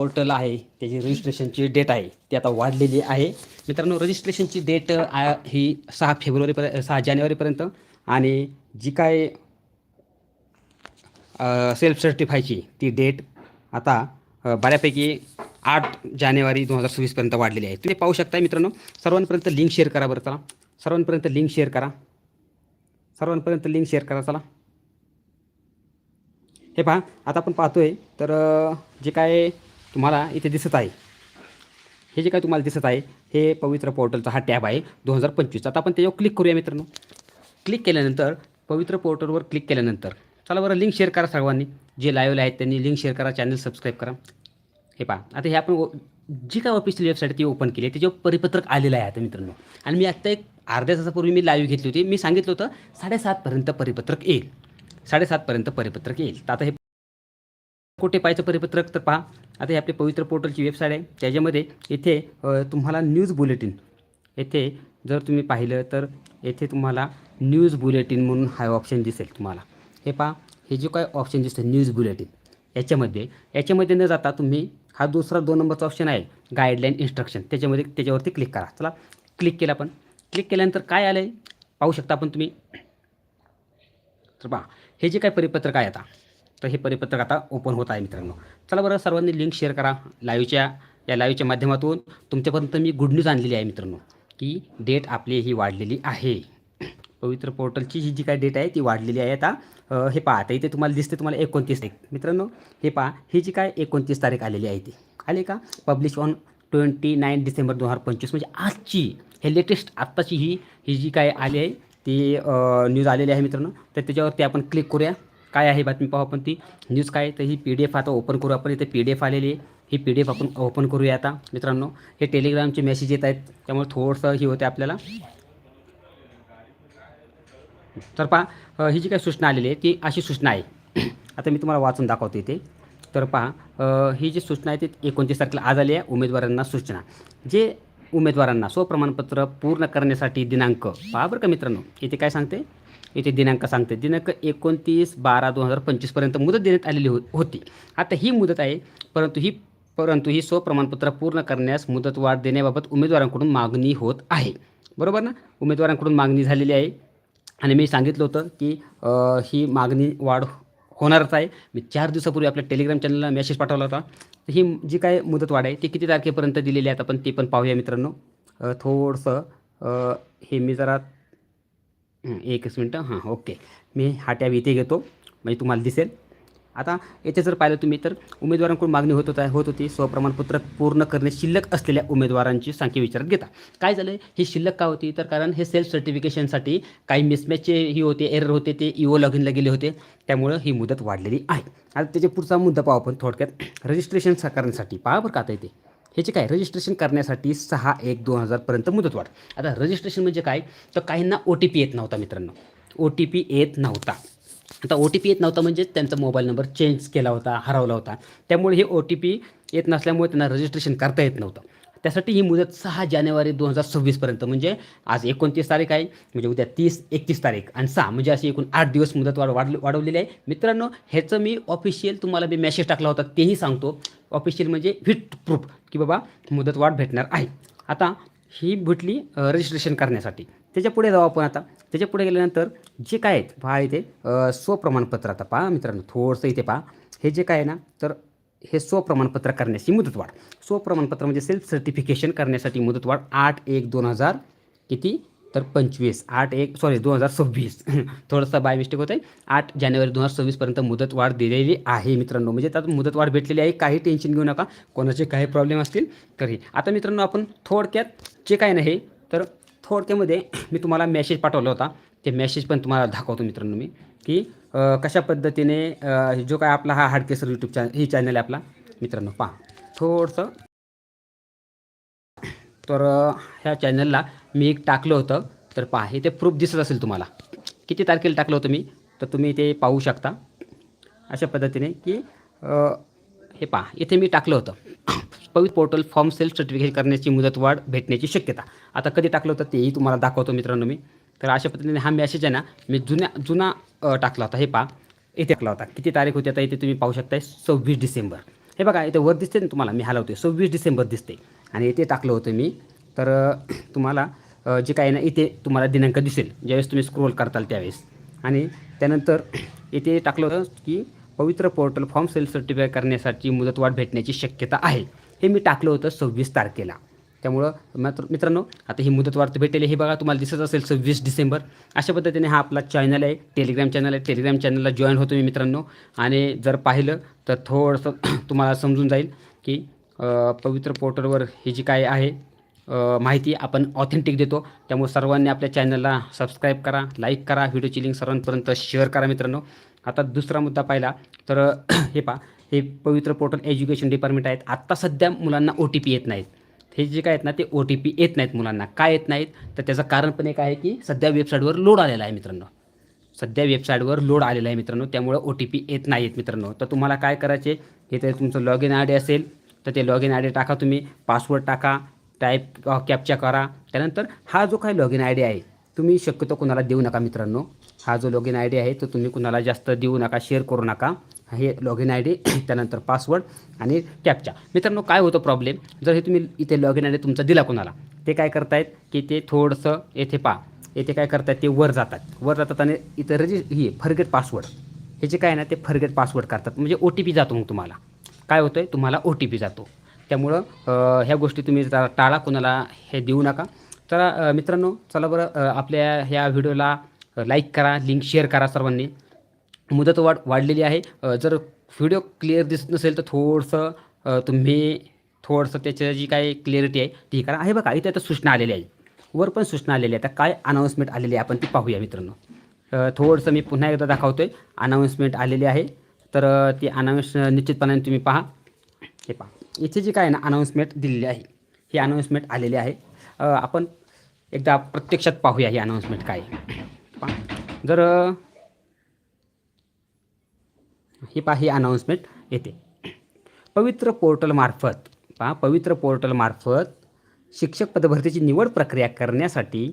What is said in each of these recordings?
Portal आहे त्याची रजिस्ट्रेशनची date आहे ती आता वाढलेली आहे. मित्रांनो रजिस्ट्रेशनची डेट ही सहा फेब्रुवारीपर्यंत सहा जानेवारीपर्यंत आणि जी काय सेल्फ सर्टिफायची ती डेट आता बऱ्यापैकी आठ जानेवारी दोन हजार सव्वीसपर्यंत वाढलेली आहे. तुम्ही पाहू शकता मित्रांनो सर्वांपर्यंत लिंक शेअर करा बरं चला. सर्वांपर्यंत लिंक शेअर करा. सर्वांपर्यंत लिंक शेअर करा चला. हे पहा आता आपण पाहतोय तर जे काय तुम्हाला इथे दिसत आहे. हे जे काय तुम्हाला दिसत आहे हे पवित्र पोर्टलचा हा टॅब आहे दोन हजार पंचवीसचा. आता आपण त्याच्यावर क्लिक करूया मित्रांनो. क्लिक केल्यानंतर पवित्र पोर्टलवर क्लिक केल्यानंतर चला बरं लिंक शेअर करा सर्वांनी. जे लाईव्हला आहेत त्यांनी लिंक शेअर करा चॅनल सबस्क्राईब करा. हे पहा आता हे आपण ओ- जी काय ऑफिशियल वेबसाईट ती ओपन केली आहे त्याच्यावर परिपत्रक आलेलं आहे आता मित्रांनो. आणि मी आत्ता एक अर्ध्या तासापूर्वी मी लाईव्ह घेतली होती. मी सांगितलं होतं साडेसातपर्यंत परिपत्रक येईल. साडेसातपर्यंत परिपत्रक येईल. तर आता हे कुठे पाहायचं परिपत्रक तर पहा. आता हे आपली पवित्र पोर्टलची वेबसाईट आहे. त्याच्यामध्ये इथे तुम्हाला न्यूज बुलेटिन येथे जर तुम्ही पाहिलं तर येथे तुम्हाला न्यूज बुलेटिन म्हणून हा ऑप्शन दिसेल तुम्हाला. हे पहा हे जे काय ऑप्शन दिसतं न्यूज बुलेटिन याच्यामध्ये याच्यामध्ये न जाता तुम्ही हा दुसरा दोन नंबरचा ऑप्शन आहे गाईडलाईन इन्स्ट्रक्शन त्याच्यामध्ये त्याच्यावरती क्लिक करा. चला क्लिक केलं आपण. क्लिक केल्यानंतर काय आलं आहे पाहू शकता आपण तुम्ही. तर पहा हे जे काय परिपत्रक आहे आता तर हे परिपत्रक आता ओपन होत आहे मित्रांनो. चला बरं सर्वांनी लिंक शेअर करा. लाईव्हच्या या लाईव्हच्या माध्यमातून तुमच्यापर्यंत मी गुड न्यूज आणलेली आहे मित्रांनो की डेट आपली ही वाढलेली आहे. पवित्र पोर्टलची ही जी काय डेट आहे ती वाढलेली आहे आता. हे पहा आता इथे तुम्हाला दिसते तुम्हाला एकोणतीस तारीख. मित्रांनो हे पहा ही जी काय एकोणतीस तारीख आलेली आहे ती. आली का? Publish on twenty nine December दोन हजार पंचवीस. म्हणजे आजची हे लेटेस्ट आत्ताची ही ही जी काय आली आहे ती न्यूज आलेली आहे मित्रांनो. तर त्याच्यावरती आपण क्लिक करूया. काय आहे बातमी पाहू आपण ती. न्यूज काय तर ही पी डी एफ आता ओपन करू आपण. इथे पी डी एफ आलेली आहे. ही पी डी एफ आपण ओपन करूया आता मित्रांनो. हे टेलिग्रामचे मेसेज येत आहेत. त्यामुळे थोडंसं ही होते आपल्याला. तर पहा ही जी काही सूचना आलेली आहे ती अशी सूचना आहे. आता मी तुम्हाला वाचून दाखवतो इथे. तर पहा ही जी सूचना आहे ती एकोणतीस तारखेला आज आली आहे. उमेदवारांना सूचना. जे उमेदवारांना स्वप्रमाणपत्र पूर्ण करण्यासाठी दिनांक पहा बरं का मित्रांनो. इथे काय सांगते? इथे दिनांक सांगते. दिनांक एकोणतीस बारा दोन हजार पंचवीसपर्यंत मुदत देण्यात आलेली हो होती. आता ही मुदत आहे परंतु ही परंतु ही स्वप्रमाणपत्र पूर्ण करण्यास मुदतवाढ देण्याबाबत उमेदवारांकडून मागणी होत आहे. बरोबर ना? उमेदवारांकडून मागणी झालेली आहे. आणि मी सांगितलं होतं की ही मागणी वाढ होणारच आहे. मी चार दिवसापूर्वी आपल्या टेलिग्राम चॅनलला मेसेज पाठवला होता. ही जी काय मुदत वाढ आहे ती किती तारखेपर्यंत दिलेली आहे? आपण ते पण पाहूया मित्रांनो. थोडंसं हे मी जरा एकच मिनटं. हां ओके. मी हा टॅब इथे घेतो. म्हणजे तुम्हाला दिसेल. आता येथे जर पाहिलं तुम्ही तर उमेदवारांकडून मागणी होत होता होत होती. स्वप्रमाणपत्र पूर्ण करणे शिल्लक असलेल्या उमेदवारांची संख्या विचारात घेता. काय झालं? ही शिल्लक का होती? तर कारण हे सेल्फ सर्टिफिकेशनसाठी काही मिसमॅचचे ही होते एरर होते ते इओ लॉग इनला गेले होते. त्यामुळं ही मुदत वाढलेली आहे. आता त्याच्या पुढचा मुद्दा पाहू आपण थोडक्यात. रजिस्ट्रेशन करण्यासाठी. पहा बरं का आता इथे. ह्याची काय? रजिस्ट्रेशन करण्यासाठी सहा एक दोन हजारपर्यंत मुदतवाढ आता रजिस्ट्रेशन म्हणजे काय? तर काहींना ओ टी पी येत नव्हता मित्रांनो. ओ टी पी येत नव्हता. आता ओ टी पी येत नव्हता म्हणजे त्यांचा मोबाईल नंबर चेंज केला होता हरवला होता. त्यामुळे हे ओ टी पी येत नसल्यामुळे त्यांना रजिस्ट्रेशन करता येत नव्हतं. त्यासाठी ही मुदत सहा जानेवारी दोन हजार सव्वीसपर्यंत म्हणजे आज एकोणतीस तारीख आहे म्हणजे उद्या तीस एकतीस तारीख. आणि सहा म्हणजे अशी एकूण आठ दिवस मुदत वाढ वाढ वाढवलेली आहे. मित्रांनो ह्याचं मी ऑफिशियल तुम्हाला मी मेसेज टाकला होता तेही सांगतो. ऑफिशियल म्हणजे व्हिट प्रूफ की बाबा मुदतवाढ भेटणार आहे. आता ही भेटली रजिस्ट्रेशन करण्यासाठी. त्याच्या पुढे जाऊ आपण आता. त्याच्या पुढे गेल्यानंतर जे काय आहेत पहा इथे स्वप्रमाणपत्र. आता पहा मित्रांनो थोडंसं इथे पहा. हे जे काय आहे ना तर हे स्वप्रमाणपत्र करण्याची मुदतवाढ. स्वप्रमाणपत्र म्हणजे सेल्फ सर्टिफिकेशन करण्यासाठी मुदतवाढ आठ एक दोन हजार किती? तर पंचवीस. आठ एक सॉरी दोन हजार सव्वीस. थोडंसं बाय मिस्टेक होतं आहे आठ जानेवारी दोन हजार सव्वीसपर्यंत मुदतवाढ दिलेली आहे मित्रांनो. म्हणजे त्यात मुदतवाढ भेटलेली आहे. काही टेन्शन घेऊ नका. कोणाचे काही प्रॉब्लेम असतील तरी. आता मित्रांनो आपण थोडक्यात जे काय नाही तर थोडक्यामध्ये मी तुम्हाला मेसेज पाठवला होता. ते मेसेज पण तुम्हाला दाखवतो मित्रांनो मी की कशा पद्धतीने जो काय आपला हा हाडकेसर यूट्यूब चॅनल ही चॅनल आहे आपला. मित्रांनो पहा. थोडंसं. तर ह्या चॅनलला मी एक टाकलं होतं. तर पहा हे ते प्रूफ दिसत असेल तुम्हाला. किती तारखेला टाकलं होतं मी? तर तुम्ही ते पाहू शकता. अशा पद्धतीने की हे पहा इथे मी टाकलं होतं. पवित्र पोर्टल फॉर्म सेल्फ सर्टिफिकेट करण्याची मुदतवाढ भेटण्याची शक्यता. आता कधी टाकलं होतं तेही तुम्हाला दाखवतो मित्रांनो मी. तर अशा पद्धतीने हा मॅसेज आहे ना मी जुन्या जुना टाकला होता. हे पहा. इथे टाकला होता. किती तारीख होती आता इथे तुम्ही पाहू शकताय? सव्वीस डिसेंबर. हे बघा इथे वर दिसते ना तुम्हाला मी हलवते सव्वीस डिसेंबर दिसते आणि इथे टाकलं होतं मी. तर तुम्हाला जे काही ना इथे तुम्हाला दिनांक दिसेल. ज्यावेळेस तुम्ही स्क्रोल करताल त्यावेळेस. आणि त्यानंतर इथे टाकलं होतं की पवित्र पोर्टल फॉर्म सेल सर्टिफाय करण्यासाठी मुदतवाढ भेटण्याची शक्यता आहे. हे मी टाकलं होतं सव्वीस तारखेला. त्यामुळं मात्र मित्रांनो आता ही मुदतवाढ भेटेल. हे बघा तुम्हाला दिसत असेल सव्वीस डिसेंबर. अशा पद्धतीने हा आपला चॅनल आहे टेलिग्राम चॅनल आहे. टेलिग्राम चॅनलला जॉईन होतो मी मित्रांनो. आणि जर पाहिलं तर थोडंसं तुम्हाला समजून जाईल की पवित्र पोर्टलवर ही जी काय आहे माहिती आपण ऑथेंटिक देतो. त्यामुळे सर्वांनी आपल्या चॅनलला सबस्क्राईब करा लाईक करा. व्हिडिओची लिंक सर्वांपर्यंत शेअर करा मित्रांनो. आता दुसरा मुद्दा पाहिला तर हे पहा हे पवित्र पोर्टल एज्युकेशन डिपार्टमेंट आहेत. आत्ता सध्या मुलांना ओ टी पी येत नाहीत. हे जे काय आहेत ना ते ओ टी पी येत नाहीत मुलांना. काय येत नाहीत? तर त्याचं कारण पण एक आहे की सध्या वेबसाईटवर लोड आलेला आहे मित्रांनो. सध्या वेबसाईटवर लोड आलेला आहे मित्रांनो. त्यामुळे ओ टी पी येत नाही आहेत मित्रांनो. तर तुम्हाला काय करायचे? हे तर तुमचं लॉग इन आय डी असेल तर ते लॉग इन आय डी टाका तुम्ही. पासवर्ड टाका टाईप कॅप्चा करा. त्यानंतर हा जो काही लॉग इन आय डी आहे तुम्ही शक्यतो कुणाला देऊ नका मित्रांनो. हा जो लॉग इन आय डी आहे तो तुम्ही कुणाला जास्त देऊ नका शेअर करू नका. हे लॉग इन आय डी त्यानंतर पासवर्ड आणि कॅप्चा मित्रांनो काय होतं प्रॉब्लेम जर हे तुम्ही इथे लॉग इन आय डी तुमचा दिला कोणाला ते काय करतायत की ते थोडंसं येथे पा येथे काय करतात ते वर जातात. वर जातात आणि इथं रजि ही फरगेट पासवर्ड हे जे काय आहे ना ते फरगेट पासवर्ड करतात. म्हणजे ओ टी पी जातो मग तुम्हाला. काय होतं आहे तुम्हाला ओ टी पी जातो. त्यामुळं ह्या गोष्टी तुम्ही जरा टाळा कोणाला हे देऊ नका. तर मित्रांनो चला बरं आपल्या ह्या व्हिडिओला लाईक करा लिंक शेअर करा सर्वांनी. मुदत वाढ वाढलेली आहे. जर व्हिडिओ क्लिअर दिसत नसेल तर थोडंसं तुम्ही थोडंसं त्याच्या जी काही क्लिअरिटी आहे ती करा. आहे बघा इथे आता सूचना आलेली आहे. वर पण सूचना आलेली आहे. आता काय अनाऊन्समेंट आलेली आहे आपण ती पाहूया मित्रांनो. थोडंसं मी पुन्हा एकदा दाखवतो आहे अनाऊन्समेंट आलेली आहे. तर ती अनाऊन्स निश्चितपणाने तुम्ही पहा. हे पहा. इथे जी काय आहे ना अनाऊन्समेंट दिलेली आहे ही अनाऊन्समेंट आलेली आहे. आपण एकदा प्रत्यक्षात पाहूया ही अनाऊन्समेंट काय पहा. जर ही पहा ही अनाऊन्समेंट येते. पवित्र पोर्टलमार्फत पहा पवित्र पोर्टलमार्फत शिक्षक पदभरतीची निवड प्रक्रिया करण्यासाठी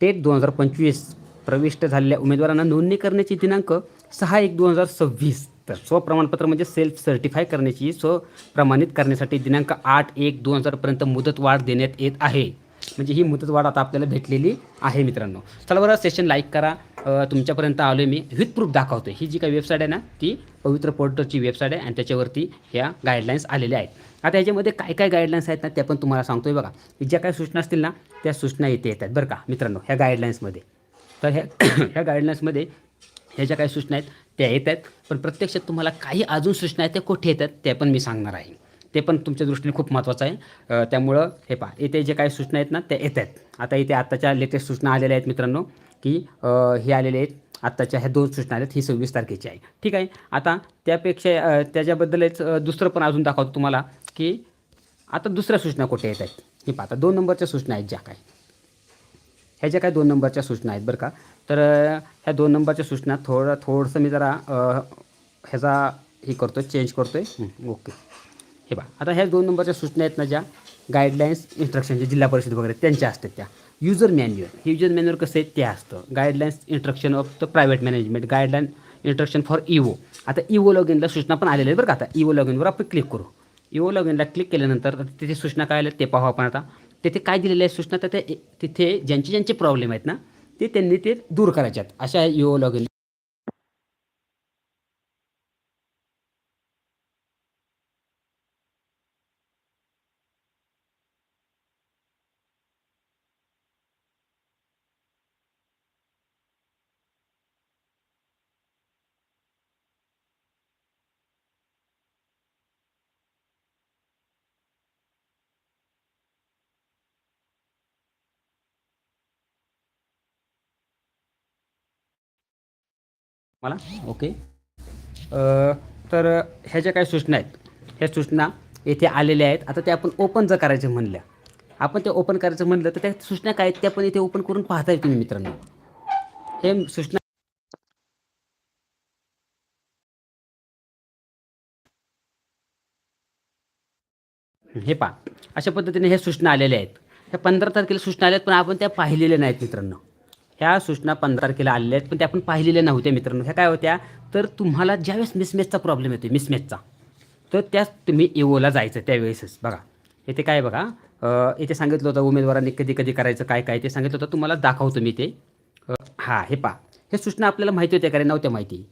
टेट दोन हजार पंचवीस प्रविष्ट झालेल्या उमेदवारांना नोंदणी करण्याची दिनांक सहा एक दोन हजार सव्वीस तर स्वप्रमाणपत्र म्हणजे सेल्फ सर्टिफाय करण्याची स्वप्रमाणित करण्यासाठी दिनांक आठ एक दोन हजारपर्यंत मुदतवाढ देण्यात येत आहे. म्हणजे ही मुदतवाढ आता आपल्याला भेटलेली आहे मित्रांनो. चला बरं सेशन लाईक करा. तुमच्यापर्यंत आलो आहे मी. विथ प्रूफ दाखवतो ही जी काही वेबसाईट आहे ना ती पवित्र पोर्टलची वेबसाईट आहे आणि त्याच्यावरती ह्या गाईडलाईन्स आलेल्या आहेत. आता याच्यामध्ये काय काय गाईडलाईन्स आहेत ना त्या पण तुम्हाला सांगतो आहे बघा ज्या काही सूचना असतील ना त्या सूचना इथे येतात बरं का मित्रांनो ह्या गाईडलाईन्समध्ये तर ह्या ह्या गाईडलाईन्समध्ये ह्या ज्या काही सूचना आहेत त्या येत आहेत. पण प्रत्यक्षात तुम्हाला काही अजून सूचना आहेत त्या कुठे येतात त्या पण मी सांगणार आहे. ते पण तुमच्या दृष्टीने खूप महत्त्वाचं आहे. त्यामुळं हे पहा इथे जे काही सूचना आहेत ना त्या येत आहेत. आता इथे आत्ताच्या लेटेस्ट सूचना आलेल्या आहेत मित्रांनो की हे आलेले आहेत. आत्ताच्या ह्या दोन सूचना आहेत ही सव्वीस तारखेची आहे. ठीक आहे? आता त्यापेक्षा त्याच्याबद्दलच दुसरं पण अजून दाखवतो तुम्हाला की आता दुसऱ्या सूचना कुठे येत आहेत? हे पाहता आता दोन नंबरच्या सूचना आहेत ज्या काय ह्या ज्या काय दोन नंबरच्या सूचना आहेत बरं का तर ह्या दोन नंबरच्या सूचना थोडं थोडंसं मी जरा ह्याचा हे करतो आहे चेंज करतो आहे ओके हे बा आता ह्या दोन नंबरच्या सूचना आहेत ना ज्या गाईडलाईन्स इन्स्ट्रक्शन जे जिल्हा परिषद वगैरे त्यांच्या असतात त्या. युजर मॅन्युअल हे युजर मॅन्युअल कसं आहे? ते असतं. Guidelines instruction of the private management guideline instruction for Iwo आता इवो लॉग इनला सूचना पण आलेल्या आहेत बरं का आता. इवो लॉग इनवर आपण क्लिक करू. इवो लॉग इनला क्लिक केल्यानंतर तिथे सूचना काय आल्या ते पाहू आपण आता. तिथे काय दिलेल्या आहेत सूचना? तर ते तिथे ज्यांचे ज्यांचे प्रॉब्लेम आहेत ना ते त्यांनी ते दूर करायच्यात आहेत. अशा इओ लॉग इन मला? ओके. तर ह्या ज्या काही सूचना आहेत ह्या सूचना येथे आलेल्या आहेत. आता त्या आपण ओपन जर करायचं म्हणल्या आपण ते ओपन करायचं म्हणलं तर त्या सूचना काय आहेत त्या पण इथे ओपन करून पाहताय तुम्ही मित्रांनो. हे सूचना हे पहा अशा पद्धतीने ह्या सूचना आलेल्या आहेत. ह्या पंधरा तारखेला सूचना आल्या आहेत पण आपण त्या पाहिलेल्या नाहीत मित्रांनो. ह्या सूचना पंधरा तारखेला आलेल्या आहेत पण त्या आपण पाहिलेल्या नव्हत्या मित्रांनो. ह्या काय होत्या? तर तुम्हाला ज्यावेळेस मिसमॅचचा प्रॉब्लेम येतो मिसमॅचचा तर त्याच तुम्ही एओला जायचं त्यावेळेसच. बघा इथे काय बघा अ, इथे सांगितलं होतं उमेदवारांनी कधी कधी करायचं काय काय ते सांगितलं होतं तुम्हाला दाखवतो मी ते. हां हे पहा. हे सूचना आपल्याला माहिती होत्या कारण नव्हत्या माहिती.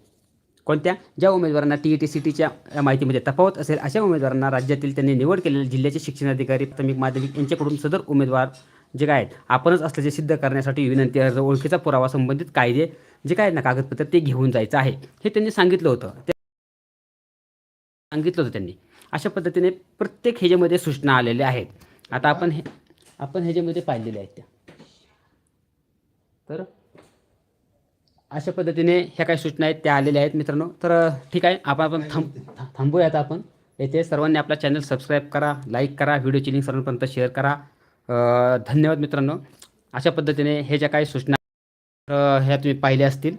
कोणत्या? ज्या उमेदवारांना टी ई टी सी टीच्या माहितीमध्ये तफावत असेल अशा उमेदवारांना राज्यातील त्यांनी निवड केलेल्या जिल्ह्याचे शिक्षणाधिकारी प्राथमिक माध्यमिक यांच्याकडून सदर उमेदवार जे काय आहेत आपणच असल्याचे सिद्ध करण्यासाठी विनंती अर्ज ओळखीचा पुरावा संबंधित कायदे जे काय आहेत ना कागदपत्र ते घेऊन जायचं आहे. हे त्यांनी सांगितलं होतं. ते सांगितलं होतं त्यांनी. अशा पद्धतीने प्रत्येक ह्याच्यामध्ये सूचना आलेल्या आहेत. आता आपण हे आपण ह्याच्यामध्ये पाहिलेल्या आहेत त्या. तर अशा पद्धतीने ह्या काही सूचना आहेत त्या आलेल्या आहेत मित्रांनो. तर ठीक आहे आपण आपण थांब थांबूयात आपण. येथे सर्वांनी आपला चॅनल सबस्क्राईब करा लाईक करा व्हिडिओची लिंक सर्वांपर्यंत शेअर करा. धन्यवाद मित्रांनो. अशा पद्धतीने हे ज्या काही सूचना ह्या तुम्ही पाहिल्या असतील